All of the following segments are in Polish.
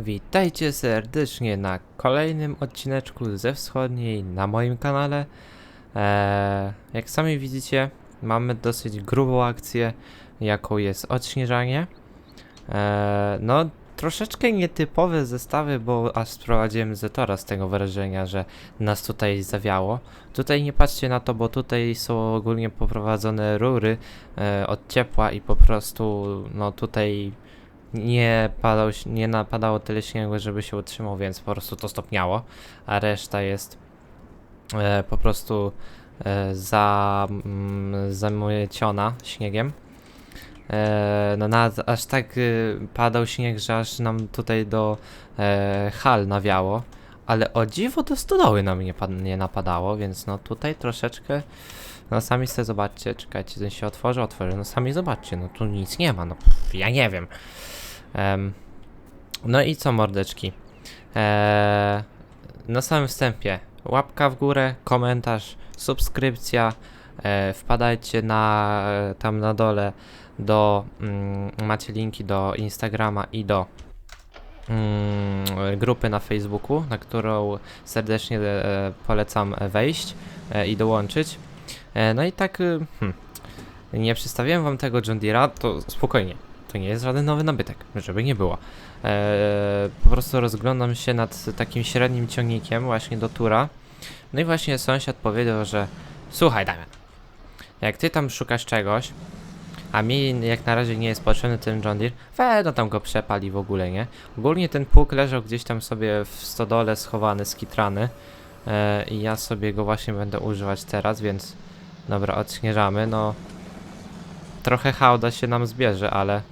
Witajcie serdecznie na kolejnym odcineczku ze wschodniej na moim kanale. Eee, jak sami widzicie, mamy dosyć grubą akcję, jaką jest odśnieżanie. Eee, no, troszeczkę nietypowe zestawy, bo aż sprowadziłem Zetora z tego wrażenia, że nas tutaj zawiało. Tutaj nie patrzcie na to, bo tutaj są ogólnie poprowadzone rury e, od ciepła i po prostu, no tutaj nie, padał, nie napadało tyle śniegu, żeby się utrzymał, więc po prostu to stopniało, a reszta jest e, po prostu e, za, mm, zamyciona śniegiem. E, no aż tak y, padał śnieg, że aż nam tutaj do e, hal nawiało, ale o dziwo do stodoły nam nie, nie napadało, więc no tutaj troszeczkę, no sami sobie zobaczcie, czekajcie, ten się otworzy, otworzy, no sami zobaczcie, no tu nic nie ma, no pff, ja nie wiem. Em, no i co mordeczki? Eee, na samym wstępie łapka w górę, komentarz, subskrypcja. E, wpadajcie na tam na dole do mm, macie linki do Instagrama i do mm, grupy na Facebooku, na którą serdecznie e, polecam wejść e, i dołączyć. E, no i tak y, hmm, nie przedstawiłem wam tego John Deere'a, to spokojnie. To nie jest żaden nowy nabytek, żeby nie było. Eee, po prostu rozglądam się nad takim średnim ciągnikiem właśnie do tura. No i właśnie sąsiad powiedział, że słuchaj Damian, jak ty tam szukasz czegoś, a mi jak na razie nie jest potrzebny ten John Deere, we, no tam go przepali w ogóle, nie? Ogólnie ten pług leżał gdzieś tam sobie w stodole schowany, skitrany eee, i ja sobie go właśnie będę używać teraz, więc dobra, odśnieżamy, no trochę hałda się nam zbierze, ale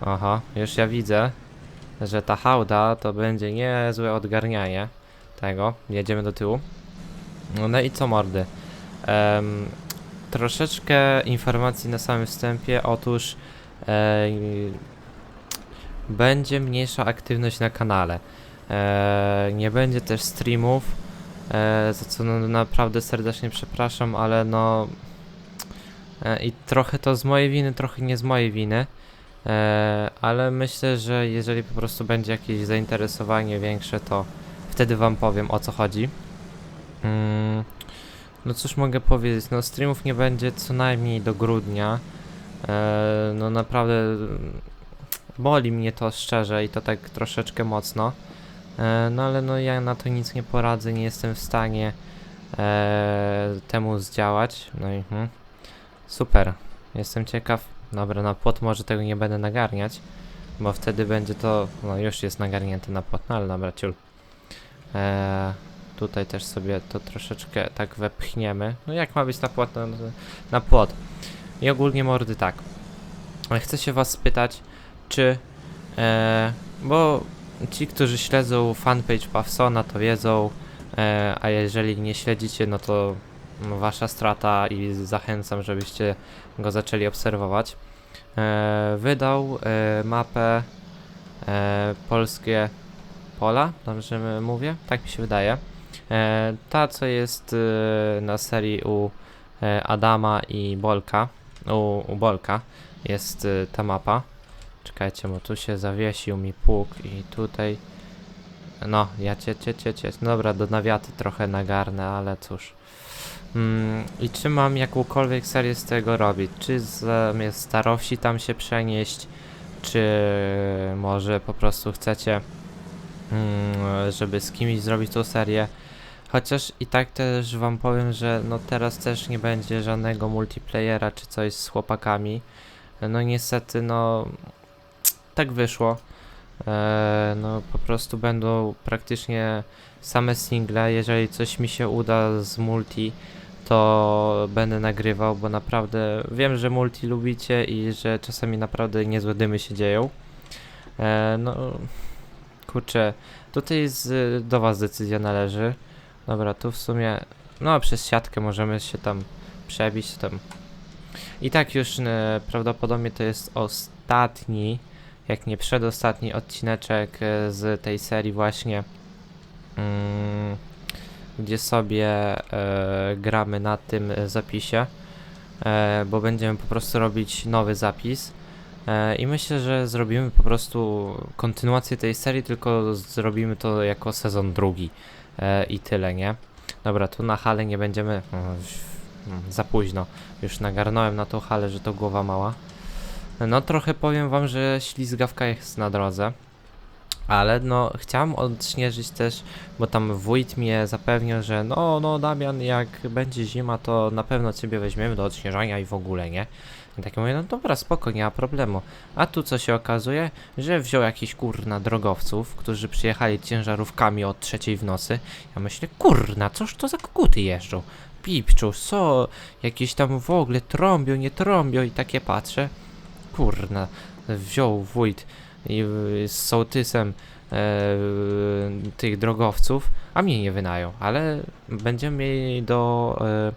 Aha, już ja widzę, że ta hałda to będzie niezłe odgarnianie tego. Jedziemy do tyłu. No i co mordy? Em, troszeczkę informacji na samym wstępie. Otóż będzie mniejsza aktywność na kanale. Nie będzie też streamów, e, za co no, naprawdę serdecznie przepraszam, ale no e, i trochę to z mojej winy, trochę nie z mojej winy. E, ale myślę, że jeżeli po prostu będzie jakieś zainteresowanie większe, to wtedy wam powiem o co chodzi. Mm, no cóż mogę powiedzieć, no streamów nie będzie co najmniej do grudnia. E, no naprawdę boli mnie to szczerze i to tak troszeczkę mocno. E, no ale no ja na to nic nie poradzę, nie jestem w stanie e, temu zdziałać. No i hmm, super, jestem ciekaw. Dobra, na płot może tego nie będę nagarniać, bo wtedy będzie to, no już jest nagarnięte na płot, no ale dobra, ciul. Eee, tutaj też sobie to troszeczkę tak wepchniemy. No jak ma być na płot? No, no, na płot. I ogólnie mordy tak. Chcę się was spytać, czy, e, bo ci, którzy śledzą fanpage Pawsona, to wiedzą, e, a jeżeli nie śledzicie, no to wasza strata i zachęcam, żebyście go zaczęli obserwować. E, wydał e, mapę polskie pola, dobrze mówię? Tak mi się wydaje. Ta, co jest na serii u Adama i Bolka, u, u Bolka jest ta mapa. Czekajcie, bo tu się zawiesił mi pług i tutaj no, ja cię, cię, cię, cię. No Dobra, do nawiaty trochę nagarnę, ale cóż. Mm, I czy mam jakąkolwiek serię z tego robić? Czy zamiast starowsi tam się przenieść? Czy może po prostu chcecie, mm, żeby z kimś zrobić tą serię? Chociaż i tak też wam powiem, że no teraz też nie będzie żadnego multiplayera czy coś z chłopakami. No niestety, no tak wyszło. E, no po prostu będą praktycznie same single. Jeżeli coś mi się uda z multi, to będę nagrywał, bo naprawdę wiem, że multi lubicie i że czasami naprawdę niezłe dymy się dzieją. E, no kurczę, tutaj z, do was decyzja należy. Dobra, tu w sumie, no przez siatkę możemy się tam przebić tam. I tak już e, prawdopodobnie to jest ostatni, jak nie przedostatni odcineczek e, z tej serii właśnie. Mm, gdzie sobie e, gramy na tym zapisie, e, bo będziemy po prostu robić nowy zapis. I myślę, że zrobimy po prostu kontynuację tej serii, tylko zrobimy to jako sezon drugi. I tyle, nie? Dobra, tu na halę nie będziemy. już, mm, za późno. Już nagarnąłem na tą halę, że to głowa mała. No trochę powiem wam, że ślizgawka jest na drodze. Ale no, chciałem odśnieżyć też, bo tam wójt mnie zapewnił, że no, no Damian, jak będzie zima, to na pewno ciebie weźmiemy do odśnieżania i w ogóle, nie? I tak mówię, no dobra, spoko, nie ma problemu. A tu co się okazuje, że wziął jakiś kurna drogowców, którzy przyjechali ciężarówkami od trzeciej w nocy. Ja myślę, kurna, coż to za koguty jeżdżą? Pipczu, co? Jakieś tam w ogóle trąbią, nie trąbią i takie patrzę. Kurna, wziął wójt i y, z sołtysem e, tych drogowców, a mnie nie wynają, ale będziemy mieli do e,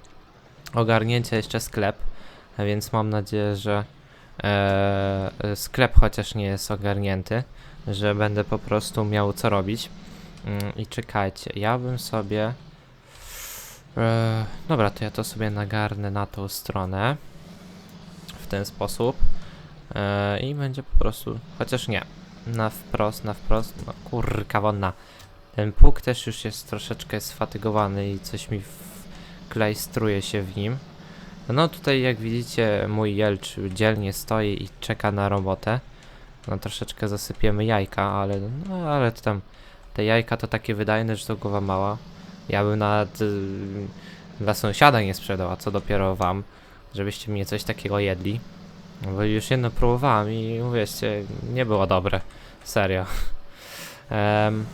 ogarnięcia jeszcze sklep, więc mam nadzieję, że e, sklep chociaż nie jest ogarnięty, że będę po prostu miał co robić. Mm, I czekajcie, ja bym sobie. E, dobra, to ja to sobie nagarnę na tą stronę. W ten sposób. E, I będzie po prostu. Chociaż nie. Na wprost, na wprost. No kurka wonna. Ten pług też już jest troszeczkę sfatygowany i coś mi wklejstruje się w nim. No tutaj jak widzicie mój jelcz dzielnie stoi i czeka na robotę. No troszeczkę zasypiemy jajka, ale no ale tam te jajka to takie wydajne, że to głowa mała. Ja bym nawet y, dla sąsiada nie sprzedał, a co dopiero wam, żebyście mnie coś takiego jedli. No Bo już jedno próbowałem i uwierzcie, nie było dobre. Serio. Em,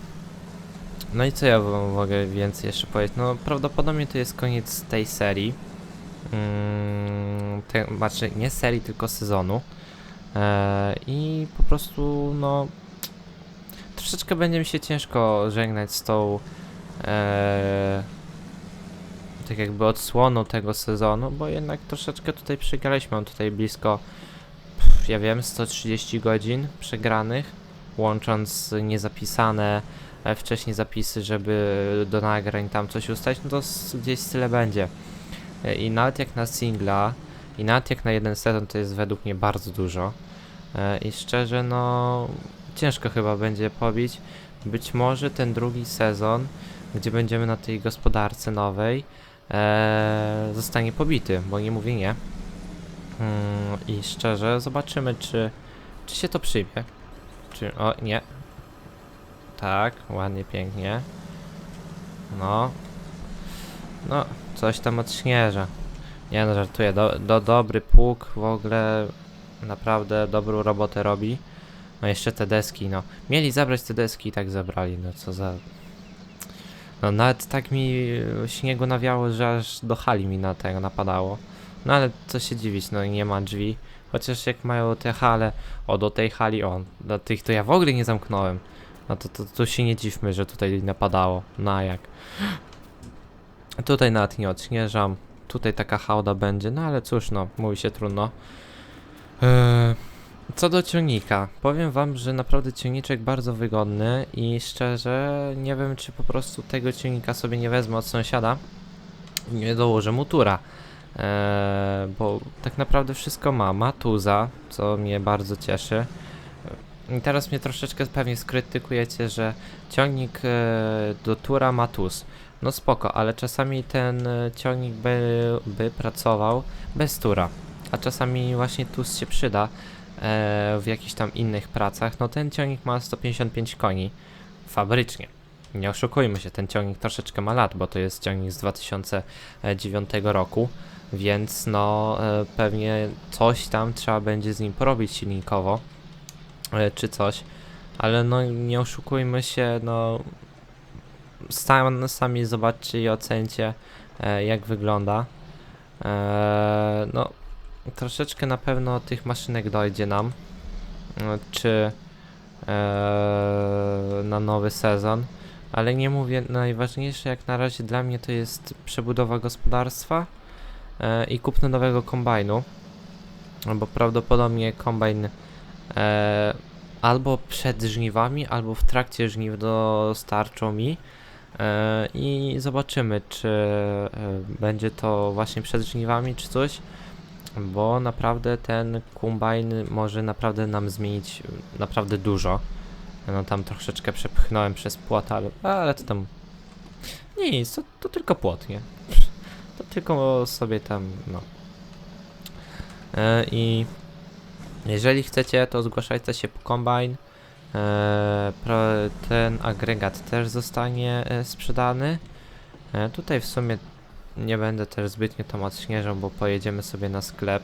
no i co ja mogę więcej jeszcze powiedzieć? No prawdopodobnie to jest koniec tej serii. Mm, te, znaczy nie serii, tylko sezonu. E, I po prostu no troszeczkę będzie mi się ciężko żegnać z tą e, tak jakby odsłoną tego sezonu, bo jednak troszeczkę tutaj przegraliśmy. Mam tutaj blisko, ja wiem, 130 godzin przegranych, łącząc niezapisane e, wcześniej zapisy, żeby do nagrań tam coś ustać, no to gdzieś tyle będzie. E, I nawet jak na singla, i nawet jak na jeden sezon, to jest według mnie bardzo dużo. E, I szczerze, no ciężko chyba będzie pobić. Być może ten drugi sezon, gdzie będziemy na tej gospodarce nowej, zostanie pobity, bo nie mówię nie. Mm, I szczerze, zobaczymy, czy, czy się to przyjmie. Czy, o, nie. Tak, ładnie, pięknie. No. No, coś tam odśnieża. Nie no, żartuję. Do, do, dobry pług w ogóle naprawdę dobrą robotę robi. No jeszcze te deski, no. Mieli zabrać te deski i tak zabrali, no co za... No nawet tak mi śniegu nawiało, że aż do hali mi na tego napadało. No ale co się dziwić, no nie ma drzwi. Chociaż jak mają te hale, o do tej hali, o, do tych to ja w ogóle nie zamknąłem. No to, to, to się nie dziwmy, że tutaj napadało. Na jak. Tutaj nawet nie odśnieżam. Tutaj taka hałda będzie, no ale cóż, no, mówi się trudno. Eee, co do ciągnika, powiem wam, że naprawdę ciągniczek bardzo wygodny i szczerze nie wiem, czy po prostu tego ciągnika sobie nie wezmę od sąsiada i nie dołożę mu tura. Eee, bo tak naprawdę wszystko ma. Ma tuza, co mnie bardzo cieszy. I teraz mnie troszeczkę pewnie skrytykujecie, że ciągnik e, do tura ma tuz. No spoko, ale czasami ten e, ciągnik by, by pracował bez tura. A czasami właśnie tuz się przyda e, w jakichś tam innych pracach. No ten ciągnik ma 155 koni fabrycznie. Nie oszukujmy się, ten ciągnik troszeczkę ma lat, bo to jest ciągnik z 2009 roku, więc no e, pewnie coś tam trzeba będzie z nim porobić silnikowo, e, czy coś, ale no nie oszukujmy się, no sam, sami zobaczcie i ocencie e, jak wygląda. No troszeczkę na pewno tych maszynek dojdzie nam, czy na nowy sezon. Ale nie mówię, najważniejsze jak na razie dla mnie to jest przebudowa gospodarstwa i kupno nowego kombajnu. Bo prawdopodobnie kombajn e, albo przed żniwami, albo w trakcie żniw dostarczą mi. E, I zobaczymy, czy e, będzie to właśnie przed żniwami, czy coś. bo naprawdę ten kombajn może naprawdę nam zmienić naprawdę dużo. No tam troszeczkę przepchnąłem przez płot, ale, ale to tam nic, to, to tylko płot, nie? To tylko sobie tam, no. E, I jeżeli chcecie, to zgłaszajcie się po kombajn. E, ten agregat też zostanie e, sprzedany. E, tutaj w sumie nie będę też zbytnio tam odśnieżał, bo pojedziemy sobie na sklep.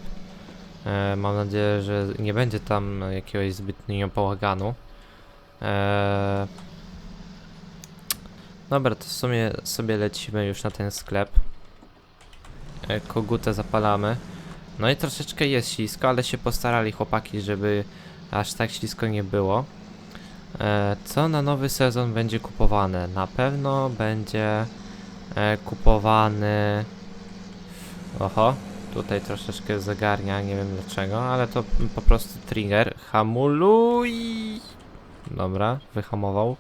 E, mam nadzieję, że nie będzie tam jakiegoś zbytniego bałaganu. E, dobra, to w sumie sobie lecimy już na ten sklep. E, kogutę zapalamy. No i troszeczkę jest ślisko, ale się postarali chłopaki, żeby aż tak ślisko nie było. E, co na nowy sezon będzie kupowane? Na pewno będzie e, kupowany. Oho, tutaj troszeczkę zagarnia, nie wiem dlaczego, ale to po prostu trigger. Hamuluj! Dobra, wyhamował.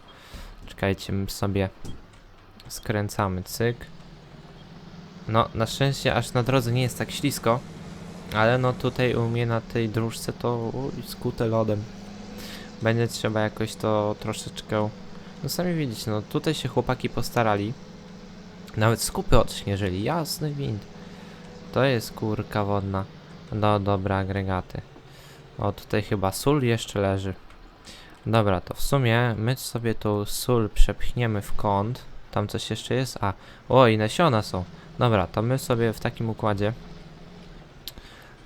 Czekajcie, my sobie skręcamy, cyk. No, na szczęście aż na drodze nie jest tak ślisko, ale no tutaj u mnie na tej dróżce to skute lodem. Będzie trzeba jakoś to troszeczkę... No sami widzicie, no tutaj się chłopaki postarali. Nawet skupy odśnieżyli, jasny wind. To jest kurka wodna. No dobra, agregaty. O, tutaj chyba sól jeszcze leży. Dobra, to w sumie my sobie tą sól przepchniemy w kąt. Tam coś jeszcze jest? A, o i nasiona są. Dobra, to my sobie w takim układzie.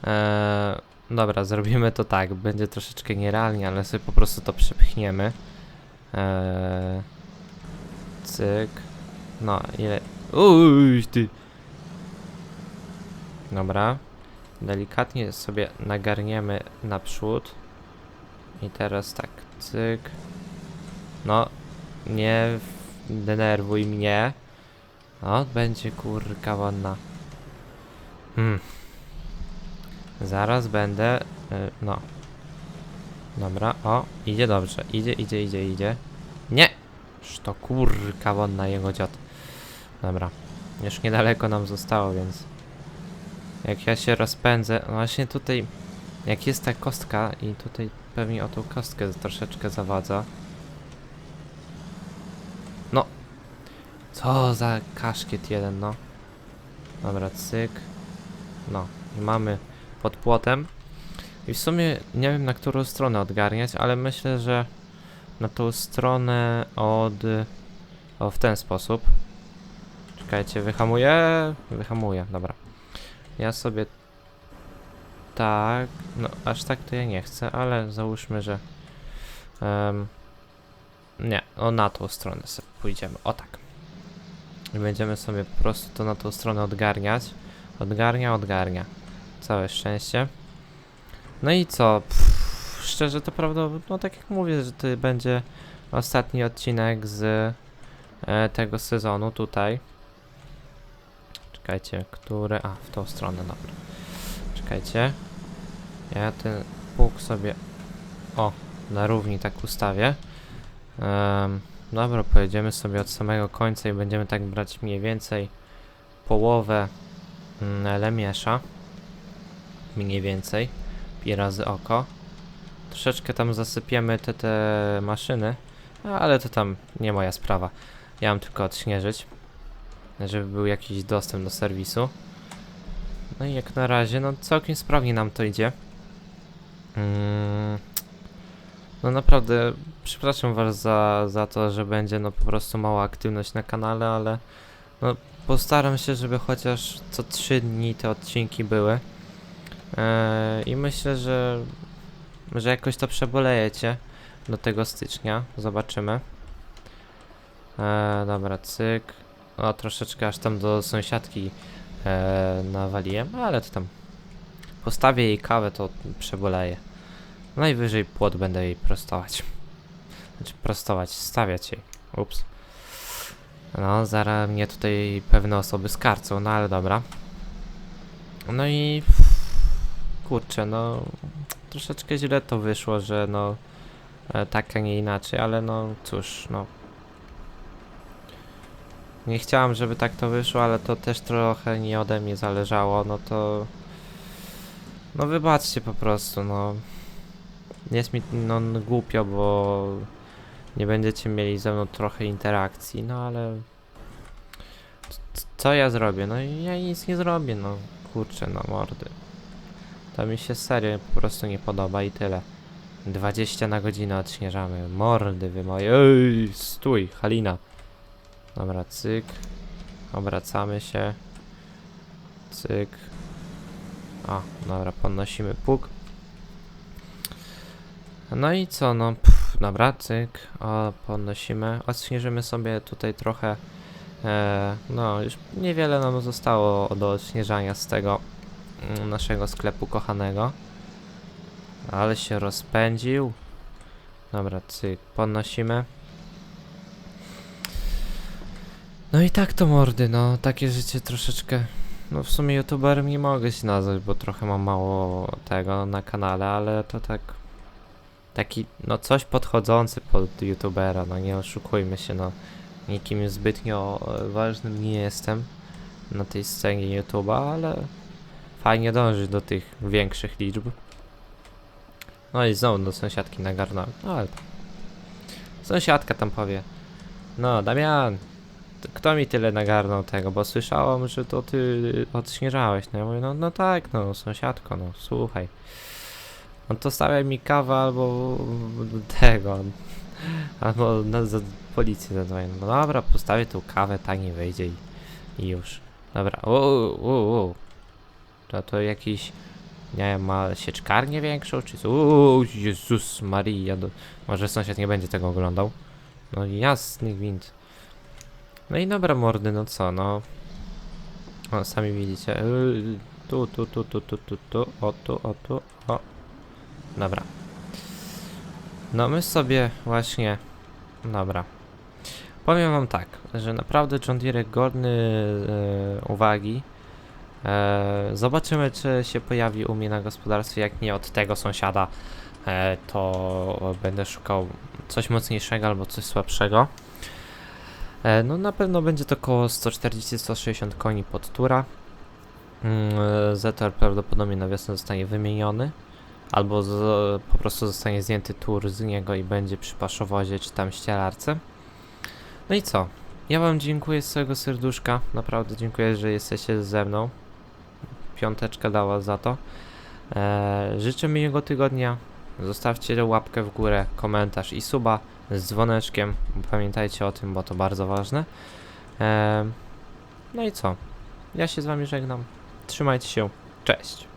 Eee, dobra, zrobimy to tak. Będzie troszeczkę nierealnie, ale sobie po prostu to przepchniemy. Eee, cyk. No, ile. Uj, ty. Dobra. Delikatnie sobie nagarniemy naprzód. I teraz tak, cyk. No, nie denerwuj mnie. O, będzie kurka ładna. Hmm. Zaraz będę. y, no. Dobra, o, idzie dobrze. Idzie, idzie, idzie, idzie. Nie! To kurka wodna jego dziot. Dobra. Już niedaleko nam zostało, więc. Jak ja się rozpędzę. no Właśnie tutaj. Jak jest ta kostka i tutaj pewnie o tą kostkę troszeczkę zawadza. No. Co za kaszkiet jeden, no. Dobra, cyk. No. I mamy pod płotem. I w sumie nie wiem na którą stronę odgarniać, ale myślę, że na tą stronę od... O, w ten sposób. Czekajcie, wyhamuję. Wyhamuję, dobra. Ja sobie tak, no aż tak to ja nie chcę, ale załóżmy, że em, nie, o na tą stronę sobie pójdziemy, o tak. I będziemy sobie po prostu to na tą stronę odgarniać. Odgarnia, odgarnia. Całe szczęście. No i co? Pff, szczerze to prawda, no tak jak mówię, że to będzie ostatni odcinek z e, tego sezonu tutaj. Czekajcie, które... A, w tą stronę, dobra. Czekajcie. Ja ten pług sobie... O, na równi tak ustawię. Em, dobra, pojedziemy sobie od samego końca i będziemy tak brać mniej więcej połowę mm, lemiesza. Mniej więcej. Pi razy oko. Troszeczkę tam zasypiemy te, te maszyny, ale to tam nie moja sprawa. Ja mam tylko odśnieżyć, żeby był jakiś dostęp do serwisu. No i jak na razie, no całkiem sprawnie nam to idzie. Mm, no naprawdę, przepraszam was za, za to, że będzie no po prostu mała aktywność na kanale, ale no postaram się, żeby chociaż co 3 dni te odcinki były. Eee, I myślę, że, że jakoś to przebolejecie do tego stycznia. Zobaczymy. Eee, dobra, cyk. O, troszeczkę aż tam do sąsiadki e, nawaliłem, ale to tam postawię jej kawę, to przeboleję. Najwyżej płot będę jej prostować. Znaczy prostować, stawiać jej. Ups. No, zaraz mnie tutaj pewne osoby skarcą, no ale dobra. No i kurczę, no troszeczkę źle to wyszło, że no e, tak, a nie inaczej, ale no cóż, no nie chciałam, żeby tak to wyszło, ale to też trochę nie ode mnie zależało, no to No wybaczcie po prostu, no. Jest mi no, głupio, bo nie będziecie mieli ze mną trochę interakcji, no ale... Co ja zrobię? No ja nic nie zrobię, no. Kurczę, no mordy. To mi się serio po prostu nie podoba i tyle. 20 na godzinę odśnieżamy. Mordy wy moje. Ej, stój, Halina. Dobra, cyk. Obracamy się. Cyk. O, dobra, podnosimy puk. No i co, no, pff, dobra, cyk. O, podnosimy. Odśnieżymy sobie tutaj trochę. E, no, już niewiele nam zostało do odśnieżania z tego mm, naszego sklepu kochanego. Ale się rozpędził. Dobra, cyk, podnosimy. No i tak to mordy, no, takie życie troszeczkę. No w sumie youtuberem nie mogę się nazwać, bo trochę mam mało tego na kanale, ale to tak. Taki, no coś podchodzący pod youtubera, no nie oszukujmy się, no. Nikim zbytnio e, ważnym nie jestem na tej scenie YouTube'a, ale fajnie dążyć do tych większych liczb. No i znowu do sąsiadki nagarnąłem. No ale. Sąsiadka tam powie. No, Damian, kto mi tyle nagarnął tego? Bo słyszałam, że to ty odśnieżałeś. No ja mówię, no, no tak, no, sąsiadko, no, słuchaj. No to stawiaj mi kawę albo tego. Albo na za policję zadzwonię. No dobra, postawię tu kawę, taniej wejdzie i, i już. Dobra, o. To, to jakiś, nie wiem, ma sieczkarnię większą, czy co? O, Jezus Maria, do... może sąsiad nie będzie tego oglądał. No jasny gwint. No i dobra mordy, no co, no. O, sami widzicie. Yy, Tu, tu, tu, tu, tu, tu, tu, o tu, o tu, o. Dobra. No my sobie właśnie... Dobra. Powiem wam tak, że naprawdę John Deere godny e, uwagi. E, zobaczymy, czy się pojawi u mnie na gospodarstwie. Jak nie od tego sąsiada, e, to będę szukał coś mocniejszego albo coś słabszego. E, no na pewno będzie to około 140-160 koni pod tura. Mm, e, Zetor prawdopodobnie na wiosnę zostanie wymieniony. Albo z, po prostu zostanie zdjęty tur z niego i będzie przy paszowozie czy tam ścielarce. No i co? Ja wam dziękuję z całego serduszka. Naprawdę dziękuję, że jesteście ze mną. Piąteczka dała za to. Eee, życzę miłego tygodnia. Zostawcie łapkę w górę, komentarz i suba z dzwoneczkiem. Pamiętajcie o tym, bo to bardzo ważne. Eee, no i co? Ja się z wami żegnam. Trzymajcie się. Cześć.